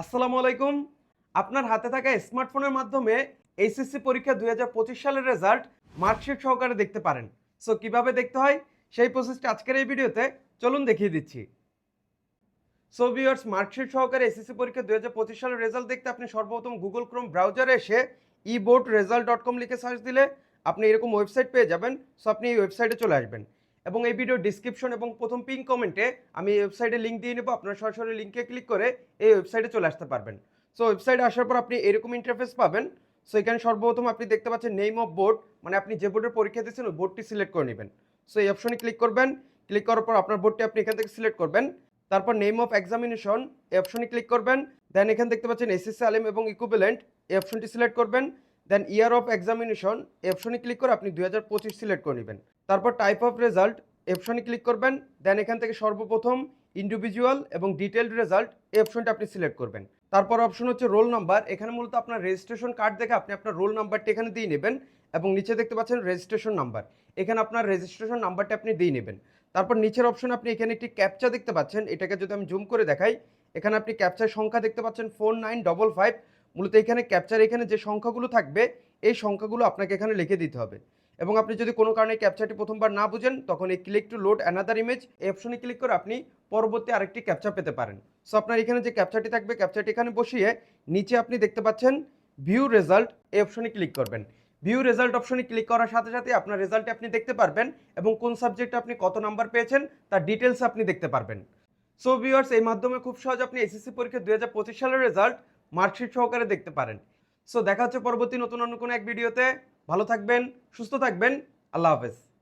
আসসালামু আলাইকুম। আপনার হাতে থাকা স্মার্টফোনের মাধ্যমে এইচএসসি পরীক্ষা দুই হাজার পঁচিশ সালের রেজাল্ট মার্কশিট সহকারে দেখতে পারেন। সো কীভাবে দেখতে হয়? সেই প্রসেসটা আজকের এই ভিডিওতে চলুন দেখিয়ে দিচ্ছি। সো ভিউয়ার্স মার্কশিট সহকারে এসএসসি পরীক্ষা দুই হাজার পঁচিশ সালের রেজাল্ট দেখতে আপনি সর্বপ্রথম গুগল ক্রোম ব্রাউজারে এসে E board result dot com লিখে সার্চ দিলে আপনি এরকম ওয়েবসাইট পেয়ে যাবেন। সো আপনি এই ওয়েবসাইটে চলে আসবেন। এবং এই ভিডিও ডিসক্রিপশন এবং প্রথম পিন কমেন্টে আমি ওয়েবসাইটে লিঙ্ক দিয়ে নেব। আপনার সরাসরি লিঙ্কে ক্লিক করে এই ওয়েবসাইটে চলে আসতে পারবেন। সো ওয়েবসাইটে আসার পর আপনি এরকম ইন্টারফেস পাবেন। সো এখানে সর্বপ্রথম আপনি দেখতে পাচ্ছেন নেম অফ বোর্ড মানে আপনি যে বোর্ডের পরীক্ষা দিচ্ছেন ওই বোর্ডটি সিলেক্ট করে নেবেন। সো এই অপশনে ক্লিক করবেন। ক্লিক করার পর আপনার বোর্ডটি আপনি এখান থেকে সিলেক্ট করবেন। তারপর নেম অফ এক্সামিনেশন এই অপশনে ক্লিক করবেন। দেন এখানে দেখতে পাচ্ছেন এসএসসি আলেম এবং ইকুইভ্যালেন্ট এই অপশনটি সিলেক্ট করবেন। দেন ইয়ার অফ এক্সামিনেশন এই অপশনে ক্লিক করে আপনি দু হাজার পঁচিশ সিলেক্ট করে নেবেন। তারপর টাইপ অফ রেজাল্ট এই অপশনে ক্লিক করবেন। দেন এখান থেকে সর্বপ্রথম ইন্ডিভিজুয়াল এবং ডিটেলড রেজাল্ট এই অপশনটা আপনি সিলেক্ট করবেন। তারপর অপশন হচ্ছে রোল নাম্বার এখানে মূলত আপনার রেজিস্ট্রেশন কার্ড দেখে আপনি আপনার রোল নাম্বারটি এখানে দিয়ে নেবেন এবং নিচে দেখতে পাচ্ছেন রেজিস্ট্রেশন নাম্বার এখানে আপনার রেজিস্ট্রেশন নাম্বারটা আপনি দিয়ে নেবেন। তারপর নিচের অপশন আপনি এখানে একটি ক্যাপচা দেখতে পাচ্ছেন। এটাকে যদি আমি জুম করে দেখাই, এখানে আপনি ক্যাপচার সংখ্যা দেখতে পাচ্ছেন ফোর নাইন ডবল ফাইভ মূলত এখানে ক্যাপচার এখানে যে সংখ্যাগুলো থাকবে, এই সংখ্যাগুলো আপনাকে এখানে লিখে দিতে হবে। এবং আপনি যদি কোনো কারণে ক্যাপচারটি প্রথমবার না বুঝেন, তখন এই click to load another image এই অপশনে ক্লিক করে আপনি পরবর্তী আরেকটি ক্যাপচার পেতে পারেন। সো আপনার এখানে যে ক্যাপচারটি থাকবে ক্যাপচারটি এখানে বসিয়ে নিচে আপনি দেখতে পাচ্ছেন ভিউ রেজাল্ট এই অপশনে ক্লিক করবেন। ভিউ রেজাল্ট অপশনে ক্লিক করার সাথে সাথে আপনার রেজাল্টে আপনি দেখতে পারবেন এবং কোন সাবজেক্টে আপনি কত নাম্বার পেয়েছেন, তার ডিটেলস আপনি দেখতে পারবেন। সো ভিউয়ার্স এই মাধ্যমে খুব সহজ আপনি এসএসসি পরীক্ষা দু হাজার পঁচিশ সালের রেজাল্ট মার্কশিট সহকারে দেখতে পারেন। সো দেখা হচ্ছে পরবর্তী নতুন অন্য কোনো এক ভিডিওতে ভালো থাকবেন, সুস্থ থাকবেন। আল্লাহ হাফেজ।